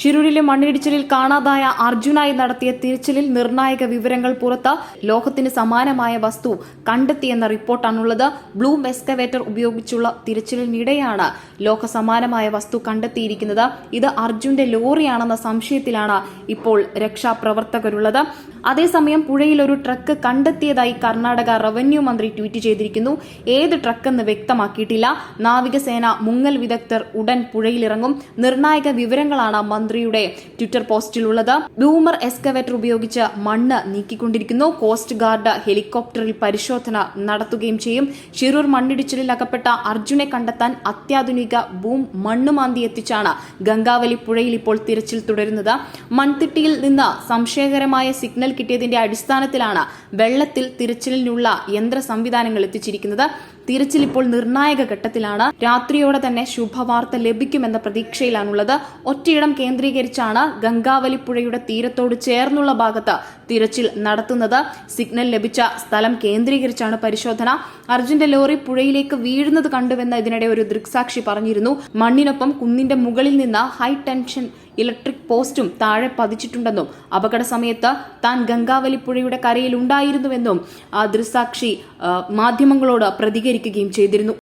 ഷിരൂരിലെ മണ്ണിടിച്ചിലിൽ കാണാതായ അർജുനായി നടത്തിയ തിരച്ചിലിൽ നിർണായക വിവരങ്ങൾ പുറത്ത് ലോകത്തിന് സമാനമായ വസ്തു കണ്ടെത്തിയെന്ന റിപ്പോർട്ടാണുള്ളത്. ബ്ലൂം മെസ്കവേറ്റർ ഉപയോഗിച്ചുള്ള തിരച്ചിലിനിടെയാണ് ലോക സമാനമായ വസ്തു കണ്ടെത്തിയിരിക്കുന്നത്. ഇത് അർജുന്റെ ലോറിയാണെന്ന സംശയത്തിലാണ് ഇപ്പോൾ രക്ഷാപ്രവർത്തകരുള്ളത്. അതേസമയം പുഴയിൽ ഒരു ട്രക്ക് കണ്ടെത്തിയതായി കർണാടക റവന്യൂ മന്ത്രി ട്വീറ്റ് ചെയ്തിരിക്കുന്നു. ഏത് ട്രക്കെന്ന് വ്യക്തമാക്കിയിട്ടില്ല. നാവികസേന മുങ്ങൽ വിദഗ്ധർ ഉടൻ പുഴയിലിറങ്ങും. നിർണായക വിവരങ്ങളാണ് മന്ത്രിയുടെ ട്വിറ്റർ പോസ്റ്റിലുള്ളത്. ബൂമർ എക്സ്കവേറ്റർ ഉപയോഗിച്ച് മണ്ണ് നീക്കിക്കൊണ്ടിരിക്കുന്നു. കോസ്റ്റ് ഗാർഡ് ഹെലികോപ്റ്ററിൽ പരിശോധന നടത്തുകയും ചെയ്യും. ഷിരൂർ മണ്ണിടിച്ചിലിൽ അകപ്പെട്ട അർജുനെ കണ്ടെത്താൻ അത്യാധുനിക ബൂം മണ്ണുമാന്തി എത്തിച്ചാണ് ഗംഗാവലി പുഴയിൽ ഇപ്പോൾ തിരച്ചിൽ തുടരുന്നത്. മൺതിട്ടിയിൽ നിന്ന് സംശയകരമായ സിഗ്നൽ കിട്ടിയതിന്റെ അടിസ്ഥാനത്തിലാണ് വെള്ളത്തിൽ തിരച്ചിലിനുള്ള യന്ത്ര സംവിധാനങ്ങൾ എത്തിച്ചിരിക്കുന്നത്. തിരച്ചിൽ ഇപ്പോൾ നിർണായക ഘട്ടത്തിലാണ്. രാത്രിയോടെ തന്നെ ശുഭവാർത്ത ലഭിക്കുമെന്ന പ്രതീക്ഷയിലാണുള്ളത്. ഒറ്റയിടം കേന്ദ്രീകരിച്ചാണ് ഗംഗാവലി പുഴയുടെ തീരത്തോട് ചേർന്നുള്ള ഭാഗത്ത് തിരച്ചിൽ നടത്തുന്നത്. സിഗ്നൽ ലഭിച്ച സ്ഥലം കേന്ദ്രീകരിച്ചാണ് പരിശോധന. അർജുന്റെ ലോറി പുഴയിലേക്ക് വീഴുന്നത് കണ്ടുവെന്ന് ഇതിനിടെ ഒരു ദൃക്സാക്ഷി പറഞ്ഞിരുന്നു. മണ്ണിനൊപ്പം കുന്നിന്റെ മുകളിൽ നിന്ന് ഹൈ ടെൻഷൻ ഇലക്ട്രിക് പോസ്റ്റും താഴെ പതിച്ചിട്ടുണ്ടെന്നും അപകട സമയത്ത് താൻ ഗംഗാവലി പുഴയുടെ കരയിൽ ഉണ്ടായിരുന്നുവെന്നും ദൃക്സാക്ഷി മാധ്യമങ്ങളോട് പ്രതികരിക്കുകയും ചെയ്തിരുന്നു.